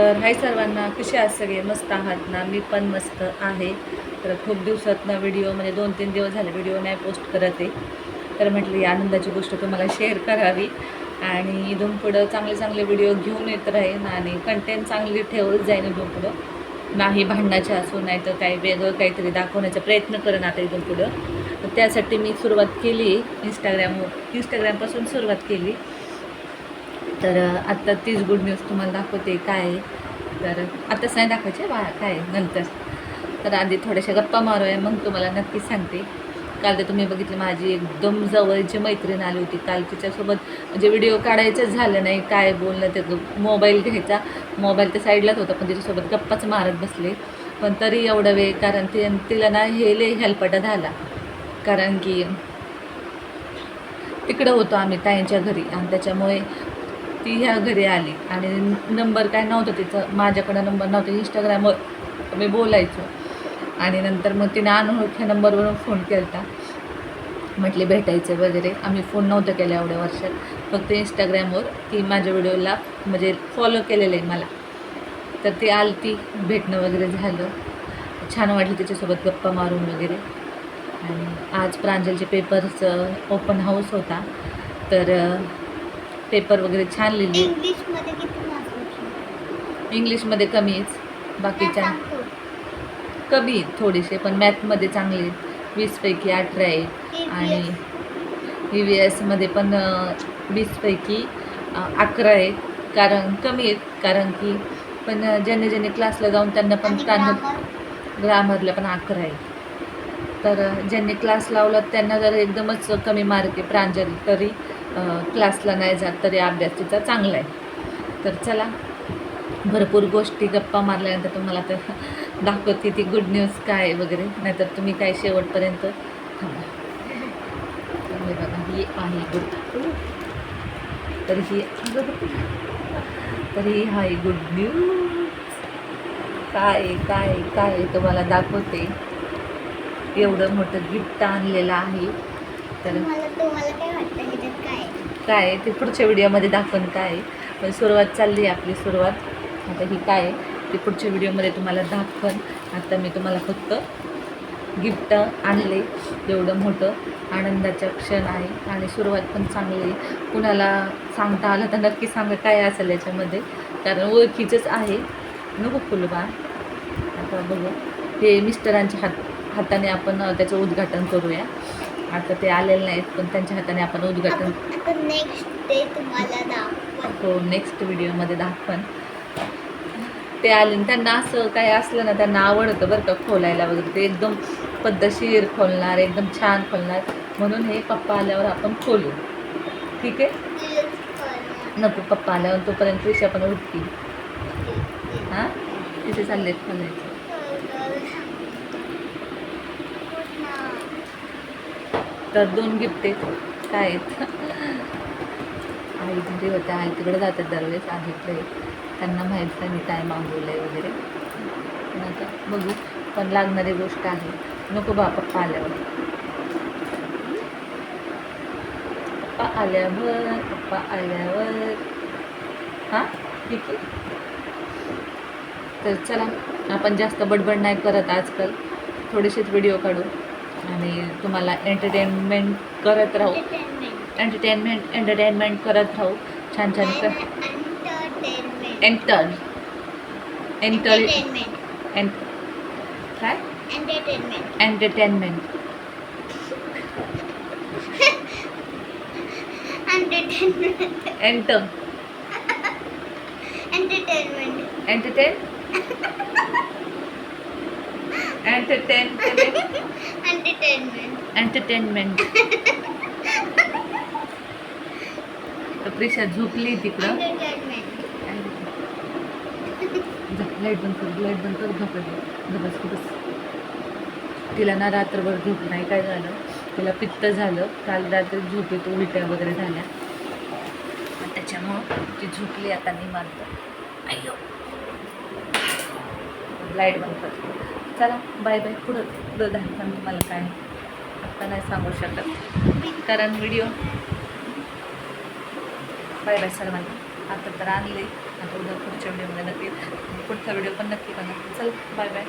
तर हाय सर्वांना कसे आहात सगळे? मस्त आहात ना? मी पण मस्त आहे. तर खूप दिवसातनं व्हिडिओ म्हणजे दोन तीन दिवस झाले व्हिडिओ नाही पोस्ट करत आहे. तर म्हटलं ही आनंदाची गोष्ट तुम्हाला शेअर करावी. आणि इथून पुढं चांगले चांगले व्हिडिओ घेऊन येत राहीन आणि कंटेंट चांगली ठेवत जाईन इथून पुढं. नाही भांडणाचे असो नाही तर काही वेगळं काहीतरी दाखवण्याचा प्रयत्न करेन आता इथून पुढं. त्यासाठी मी सुरुवात केली. इंस्टाग्रामवर इंस्टाग्रामपासून सुरुवात केली. तर आत्ता तीच गुड न्यूज तुम्हाला दाखवते काय आहे. तर आत्ताच नाही दाखवायचे बा काय आहे नंतर. तर आधी थोड्याशा गप्पा मारूया मग तुम्हाला नक्कीच सांगते. काल तर तुम्ही बघितलं माझी एकदम जवळची मैत्रीण आली होती काल तिच्यासोबत म्हणजे व्हिडिओ काढायचंच झालं नाही काय बोलणं ते मोबाईल घ्यायचा. मोबाईल तर साईडलाच होता पण तिच्यासोबत गप्पाच मारत बसले. पण तरी एवढा वेळ कारण ते तिला ना हे लय हेल्पटा झाला. कारण की तिकडं होतो आम्ही ताईंच्या घरी आणि त्याच्यामुळे ती ह्या घरी आली. आणि नंबर काय नव्हता तिचं माझ्याकडं नंबर नव्हता. इंस्टाग्रामवर मी बोलायचो. आणि नंतर मग तिने अनोळख्या नंबरवरून फोन केला होता म्हटले भेटायचं वगैरे. आम्ही फोन नव्हतं केला एवढ्या वर्षात. फक्त इंस्टाग्रामवर ती माझ्या व्हिडिओला म्हणजे फॉलो केलेलं आहे मला. तर ती आली ती भेटणं वगैरे झालं. छान वाटलं तिच्यासोबत गप्पा मारून वगैरे. आणि आज प्रांजलचे पेपरचं ओपन हाऊस होता. तर पेपर वगैरे छान लिहिले? इंग्लिशमध्ये कमीच बाकीच्या. कमी आहेत थोडेसे पण मॅथमध्ये चांगले आहेत वीसपैकी अठरा आहेत आणि. ई व्ही एसमध्ये पण वीसपैकी अकरा आहेत कारण कमी आहेत कारण की पण ज्यांनी ज्यांनी क्लासला जाऊन त्यांना पण त्यांना? ग्रामरला पण अकरा आहेत तर ज्यांनी क्लास लावला त्यांना जर एकदमच कमी मार्क आहे प्रांजल तरी क्लासला नाही जात तरी अभ्यास तिचा चांगला आहे. तर चला भरपूर गोष्टी गप्पा मारल्यानंतर तुम्हाला तर दाखवते ती गुड न्यूज काय आहे वगैरे. नाहीतर तुम्ही काय शेवटपर्यंत थांबा. बघा ही आहे गुड तर ही तर ही आहे गुड न्यूज काय काय आहे, काय तुम्हाला दाखवते. एवढं मोठं गिफ्ट आणलेलं आहे. तर काय ते पुढच्या व्हिडिओमध्ये दाखवून काय आहे. पण सुरुवात चालली आहे आपली सुरुवात. आता ही काय आहे? ते पुढच्या व्हिडिओमध्ये तुम्हाला दाखवन आता मी तुम्हाला फक्त गिफ्ट आणले. एवढं मोठं आनंदाचा क्षण आहे आणि सुरुवात पण चांगली कुणाला सांगता आलं तर नक्की सांगा काय असेल याच्यामध्ये. कारण ओळखीचंच आहे. नको फुलबा आता बघू. हे मिस्टरांच्या हात हाताने आपण त्याचं उद्घाटन करूया. आता ते आलेले नाहीत पण त्यांच्या हाताने आपण उद्घाटन हो नेक्स्ट व्हिडिओमध्ये दाखवन. ते आले त्यांना असं काय असलं ना त्यांना आवडतं बरं का खोलायला वगैरे. ते एकदम पद्धतशीर खोलणार एकदम छान खोलणार. म्हणून हे पप्पा आल्यावर आपण खोलू. ठीक आहे. नको पप्पा आल्यावर तोपर्यंत विषय आपण उठतील. हां? तिथे चाललेत खोलायचं. तर दोन गिफ्ट आहेत. काय आहेत? आई घरी होत्या. आई तिकडे जातात दरवेळेस. आहे त्यांना माहीत नाही काय मागवलं आहे वगैरे. पण आता बघू. पण लागणारी गोष्ट आहे. नको बा पप्पा आल्यावर. पप्पा आल्यावर पप्पा आल्यावर. हां? ठीक आहे. तर चला आपण जास्त बडबड नाही करत आजकाल. थोडेसेच व्हिडिओ काढू. आणि तुम्हाला एंटरटेनमेंट करत राहू. एंटरटेनमेंट एंटरटेनमेंट करत राहू. छान छान. सर एंटर एंटर काय? Entertainment enter entertainment entertain entertainment तर प्रिशा झोपली तिकडं. लाइट बंद कर लाइट बंद कर झोपत बस बस तिला ना रात्रभर झोप नाही काय झालं? तिला पित्त झालं. काल रात्री झोपेत उलट्या वगैरे झाल्या. त्याच्यामुळं ती झोपली आता निवांत. अय्यो. लाइट बंद कर. चला बाय बाय. पुढं पुढं दाखवा तुम्हाला काय आता नाही सांगू शकत. कारण व्हिडिओ बाय बाय सर्वांना. आता तर आणले आता उद्या पुढच्या व्हिडिओमध्ये नक्की पुढचा व्हिडिओ पण नक्की बघा. चल बाय बाय.